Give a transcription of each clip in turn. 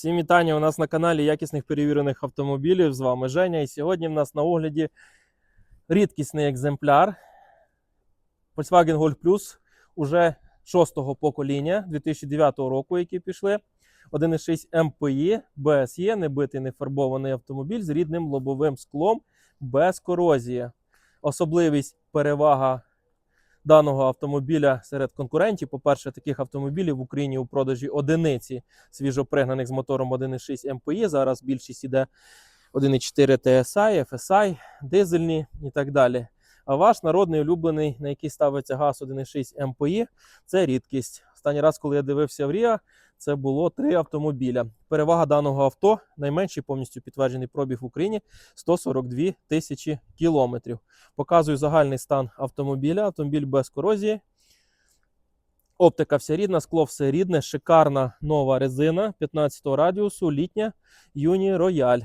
Всім вітання у нас на каналі якісних перевірених автомобілів. З вами Женя. І сьогодні в нас на огляді рідкісний екземпляр Volkswagen Golf Plus уже шостого покоління 2009 року, які пішли. 1,6 МПІ, BSE, небитий нефарбований автомобіль з рідним лобовим склом без корозії. Особливість перевага даного автомобіля серед конкурентів. По-перше, таких автомобілів в Україні у продажі одиниці свіжопригнаних з мотором 1,6 МПІ. Зараз більшість іде 1,4 TSI, FSI, дизельні і так далі. А ваш народний улюблений, на який ставиться газ 1,6 МПІ, це рідкість. Останній раз, коли я дивився в Ріа, це було три автомобіля. Перевага даного авто найменший повністю підтверджений пробіг в Україні 142 тисячі кілометрів. Показую загальний стан автомобіля. Автомобіль без корозії. Оптика вся рідна, скло все рідне, шикарна нова резина 15 радіусу, літня Юні Рояль.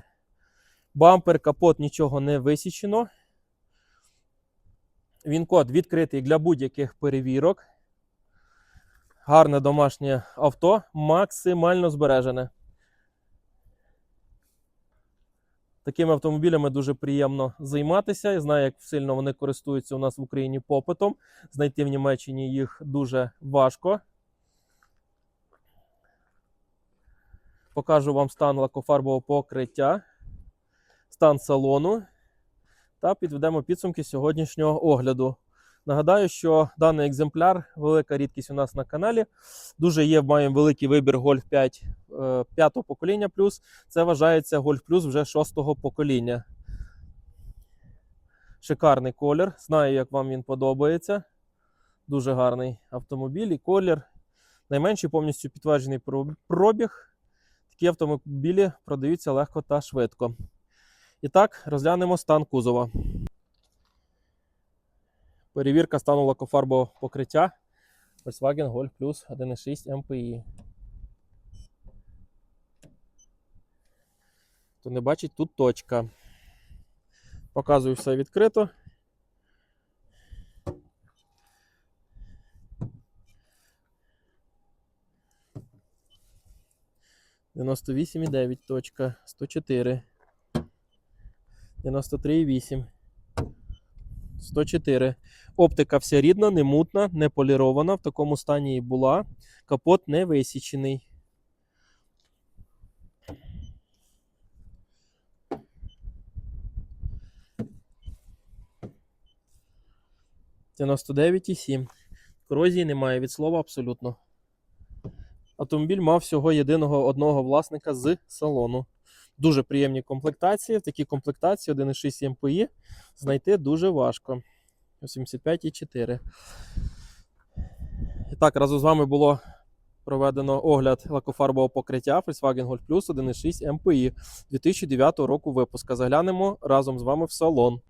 Бампер, капот нічого не висічено. Він код відкритий для будь-яких перевірок. Гарне домашнє авто, максимально збережене. Такими автомобілями дуже приємно займатися. Я знаю, як сильно вони користуються у нас в Україні попитом. Знайти в Німеччині їх дуже важко. Покажу вам стан лакофарбового покриття, стан салону та підведемо підсумки сьогоднішнього огляду. Нагадаю, що даний екземпляр велика рідкість у нас на каналі. Дуже є, маємо великий вибір Golf 5 е, п'ятого покоління плюс. Це вважається Golf Plus вже шостого покоління. Шикарний колір. Знаю, як вам він подобається. Дуже гарний автомобіль і колір. Найменший повністю підтверджений пробіг. Такі автомобілі продаються легко та швидко. І так, розглянемо стан кузова. Перевірка стану лакофарбового покриття Volkswagen Golf Plus 1.6 MPI. Хто не бачить, тут точка. Показую все відкрито. Дев'яносто вісім і дев'ять точка, сто чотири. Дев'яносто три і вісім. 104. Оптика вся рідна, не мутна, не полірована. В такому стані і була. Капот не висічений. «99,7». Корозії немає від слова абсолютно. Автомобіль мав всього єдиного одного власника з салону. Дуже приємні комплектації. В такій комплектації 1,6 МПІ знайти дуже важко. 85,4. І так, разом з вами було проведено огляд лакофарбового покриття Volkswagen Golf Plus 1,6 MPI 2009 року випуска. Заглянемо разом з вами в салон.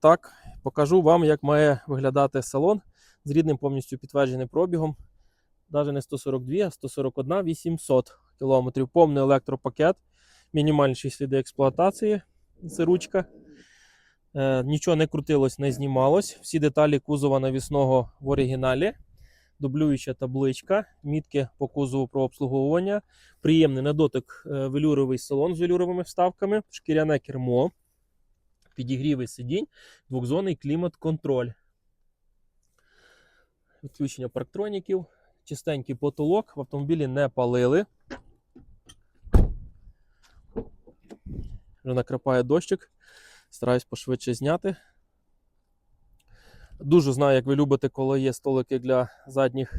Так, покажу вам, як має виглядати салон з рідним повністю підтвердженим пробігом. Навіть не 142, а 141 800 км. Повний електропакет, мінімальніші сліди експлуатації. Це ручка. Е, нічого не крутилось, не знімалось. Всі деталі кузова навісного в оригіналі. Дублююча табличка, мітки по кузову про обслуговування. Приємний на дотик е, велюровий салон з велюровими вставками, шкіряне кермо, підігріви сидінь, двохзонний клімат-контроль. Відключення парктроніків, чистенький потолок, в автомобілі не палили. Вже накрапає дощик. Стараюсь пошвидше зняти. Дуже знаю, як ви любите, коли є столики для задніх,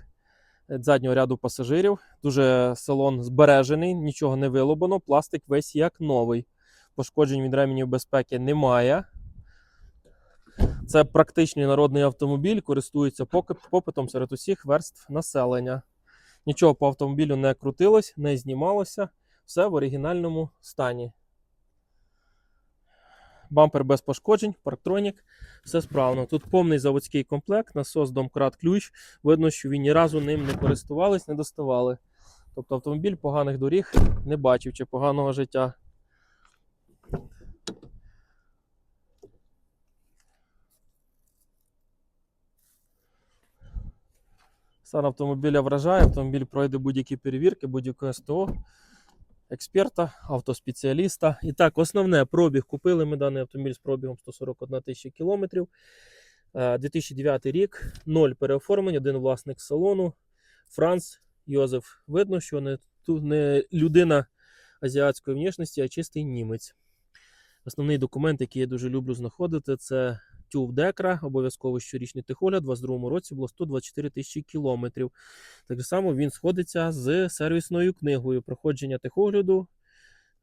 е, заднього ряду пасажирів. Дуже салон збережений, нічого не вилобано, пластик весь як новий. Пошкоджень від ременів безпеки немає. Це практичний народний автомобіль, користується попитом серед усіх верств населення. Нічого по автомобілю не крутилось, не знімалося. Все в оригінальному стані. Бампер без пошкоджень, парктронік, все справно. Тут повний заводський комплект, насос, домкрат, ключ. Видно, що він ні разу ним не користувались, не доставали. Тобто автомобіль поганих доріг не бачив чи поганого життя. Стан автомобіля вражає, автомобіль пройде будь-які перевірки, будь-яке СТО, експерта, автоспеціаліста. І так, основне пробіг. Купили ми даний автомобіль з пробігом 141 тисяча кілометрів. Е, 2009 рік, ноль переоформлень, один власник салону. Франц Йозеф. Видно, що не, не людина азіатської внешності, а чистий німець. Основний документ, який я дуже люблю знаходити, це тюв Декра, обов'язково щорічний техогляд. У 2022 році було 124 тисячі кілометрів. Так само він сходиться з сервісною книгою проходження техогляду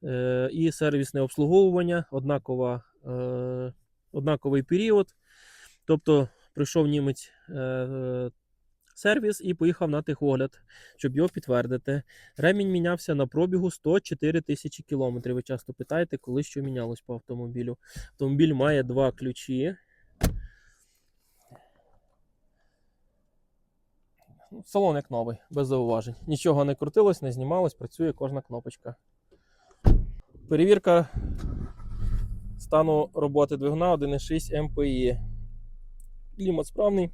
е, і сервісне обслуговування, однакова, е, однаковий період. Тобто прийшов німець е, сервіс і поїхав на техогляд, щоб його підтвердити. Ремінь мінявся на пробігу 104 тисячі кілометрів. Ви часто питаєте, коли що мінялось по автомобілю. Автомобіль має два ключі. Салон як новий, без зауважень. Нічого не крутилось, не знімалось, працює кожна кнопочка. Перевірка стану роботи двигуна 1.6 МПІ. Клімат справний.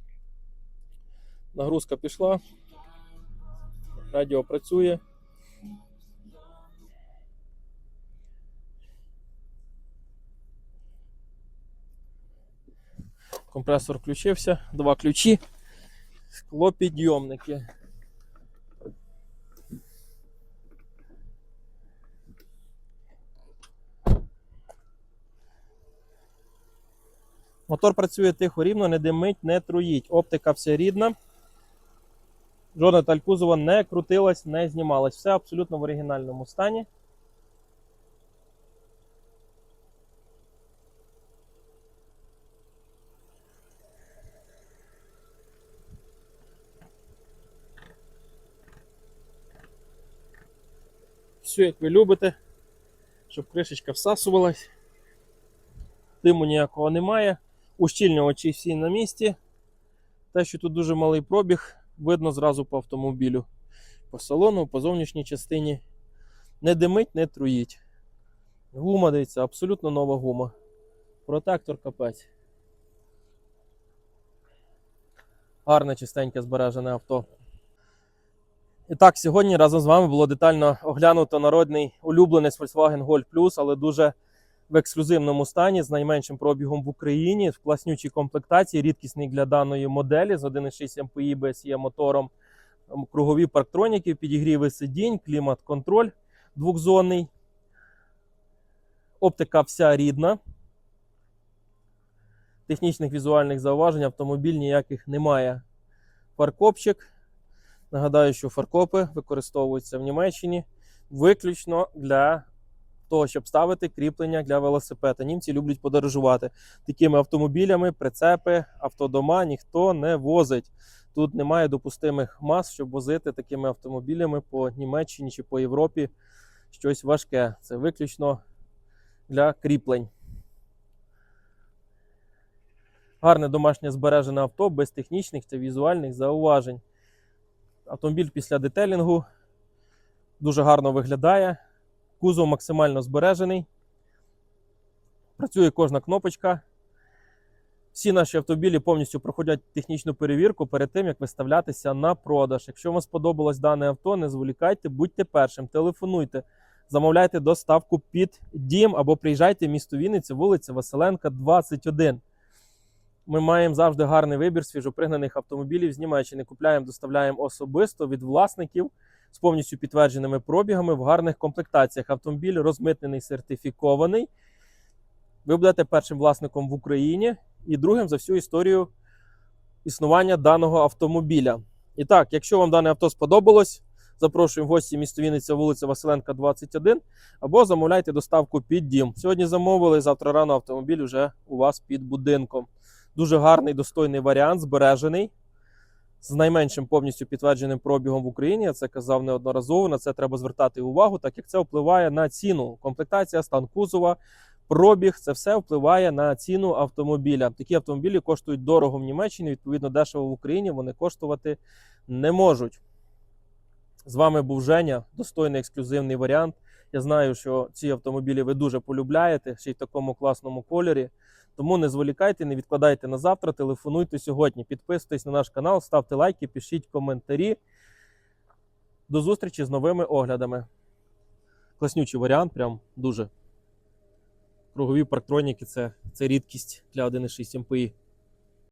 Нагрузка пішла. Радіо працює. Компресор включився, два ключі, склопідйомники. Мотор працює тихо, рівно, не димить, не труїть. Оптика вся рідна. Жодна деталь кузова не крутилась, не знімалась. Все абсолютно в оригінальному стані. Все, як ви любите, щоб кришечка всасувалась. Диму ніякого немає. Ущільнювачі всі на місці. Те, що тут дуже малий пробіг, видно зразу по автомобілю. По салону, по зовнішній частині. Не димить, не труїть. Гума дивіться, абсолютно нова гума. Протектор капець. Гарне, чистеньке збережене авто. І так, сьогодні разом з вами було детально оглянуто народний улюбленець Volkswagen Golf Plus, але дуже в ексклюзивному стані з найменшим пробігом в Україні, в класнючій комплектації, рідкісний для даної моделі з 1.6 MPI BSE мотором, кругові парктроніки, підігріви сидінь, клімат-контроль двохзонний. Оптика вся рідна. Технічних візуальних зауважень автомобіль ніяких немає. Фаркопчик. Нагадаю, що фаркопи використовуються в Німеччині виключно для того, щоб ставити кріплення для велосипеда. Німці люблять подорожувати такими автомобілями, прицепи, автодома ніхто не возить. Тут немає допустимих мас, щоб возити такими автомобілями по Німеччині чи по Європі щось важке. Це виключно для кріплень. Гарне домашнє збережене авто без технічних та візуальних зауважень. Автомобіль після детелінгу дуже гарно виглядає. Кузов максимально збережений. Працює кожна кнопочка. Всі наші автомобілі повністю проходять технічну перевірку перед тим, як виставлятися на продаж. Якщо вам сподобалось дане авто, не зволікайте, будьте першим, телефонуйте, замовляйте доставку під дім або приїжджайте в місто Вінниця, вулиця Василенка, 21. Ми маємо завжди гарний вибір свіжопригнаних автомобілів з Німеччини. Купляємо, доставляємо особисто від власників з повністю підтвердженими пробігами в гарних комплектаціях. Автомобіль розмитнений, сертифікований. Ви будете першим власником в Україні і другим за всю історію існування даного автомобіля. І так, якщо вам дане авто сподобалось, запрошуємо в гості місто Вінниця, вулиця Василенка, 21, або замовляйте доставку під дім. Сьогодні замовили, завтра рано автомобіль вже у вас під будинком. Дуже гарний, достойний варіант, збережений. З найменшим повністю підтвердженим пробігом в Україні. Я це казав неодноразово. На це треба звертати увагу, так як це впливає на ціну. Комплектація, стан кузова, пробіг це все впливає на ціну автомобіля. Такі автомобілі коштують дорого в Німеччині, відповідно, дешево в Україні вони коштувати не можуть. З вами був Женя, достойний ексклюзивний варіант. Я знаю, що ці автомобілі ви дуже полюбляєте, ще й в такому класному кольорі. Тому не зволікайте, не відкладайте на завтра, телефонуйте сьогодні, підписуйтесь на наш канал, ставте лайки, пишіть коментарі. До зустрічі з новими оглядами. Класнючий варіант, прям дуже. Кругові парктроніки це, це рідкість для 1.6 МПІ.